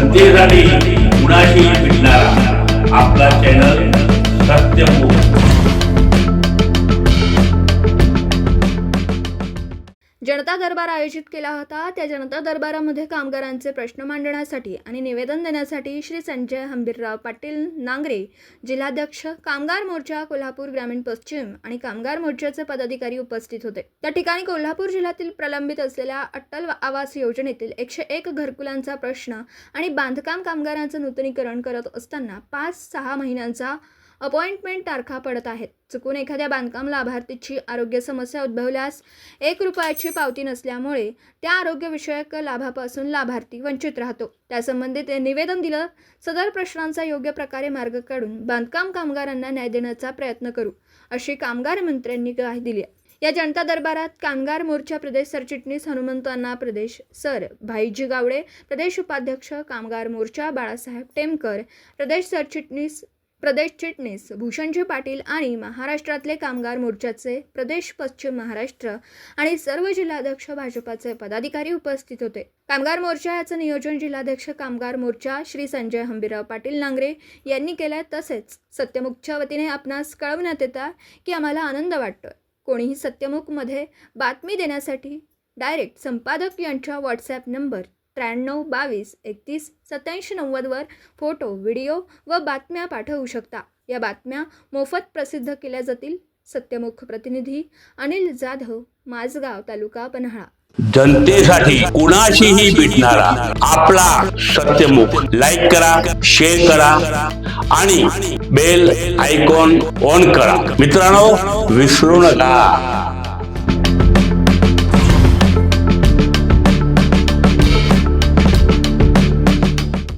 जनतेसाठी कुणाशी भेटणारा आपला चॅनल सत्यमुख जनता दरबार आयोजित केला होता. त्या जनता दरबारामध्ये कामगारांचे प्रश्न मांडण्यासाठी आणि निवेदन देण्यासाठी श्री संजय हंबीरराव पाटील नांगरे जिल्हाध्यक्ष कामगार मोर्चा कोल्हापूर ग्रामीण पश्चिम आणि कामगार मोर्चाचे पदाधिकारी उपस्थित होते. त्या ठिकाणी कोल्हापूर जिल्ह्यातील प्रलंबित असलेल्या अटल आवास योजनेतील एकशे एक घरकुलांचा प्रश्न आणि बांधकाम कामगारांचं नूतनीकरण करत असताना पाच सहा महिन्यांचा अपॉइंटमेंट तारखा पडत आहेत. चुकून एखाद्या बांधकाम लाभार्थीची आरोग्य समस्या उद्भवल्यास एक रुपयाची पावती नसल्यामुळे त्या आरोग्यविषयक लाभापासून लाभार्थी वंचित राहतो. त्यासंबंधी ते निवेदन दिलं सदर प्रश्नांचा योग्य प्रकारे मार्ग काढून बांधकाम कामगारांना न्याय देण्याचा प्रयत्न करू अशी कामगार मंत्र्यांनी ग्वाही दिली आहे. या जनता दरबारात कामगार मोर्चा प्रदेश सरचिटणीस हनुमंत अण्णा प्रदेश सर भाईजी गावडे प्रदेश उपाध्यक्ष कामगार मोर्चा बाळासाहेब टेमकर प्रदेश सरचिटणीस प्रदेश चिटणीस भूषणजी पाटील आणि महाराष्ट्रातले कामगार मोर्चाचे प्रदेश पश्चिम महाराष्ट्र आणि सर्व जिल्हाध्यक्ष भाजपाचे पदाधिकारी उपस्थित होते. कामगार मोर्चा याचं नियोजन जिल्हाध्यक्ष कामगार मोर्चा श्री संजय हंबीराव पाटील नांगरे यांनी केलं तसेच सत्यमुखच्या वतीने आपणास कळवण्यात येतं की आम्हाला आनंद वाटतोय. कोणीही सत्यमुखमध्ये बातमी देण्यासाठी डायरेक्ट संपादक यांच्या व्हॉट्सॲप नंबर त्र्याण्णव बावीस एकतीस सत्याऐंशी नव्वदवर फोटो व्हिडिओ व बातम्या पाठवू शकता. या बातम्या मोफत प्रसिद्ध केल्या जातील. सत्यमुख प्रतिनिधी अनिल जाधव माझगाव तालुका पन्हाळा. जनतेसाठी कुणाशीही भेटणारा आपला सत्यमुख. लाईक करा शेअर करा आणि बेल आयकॉन ऑन करा. मित्रांनो विसरू नका.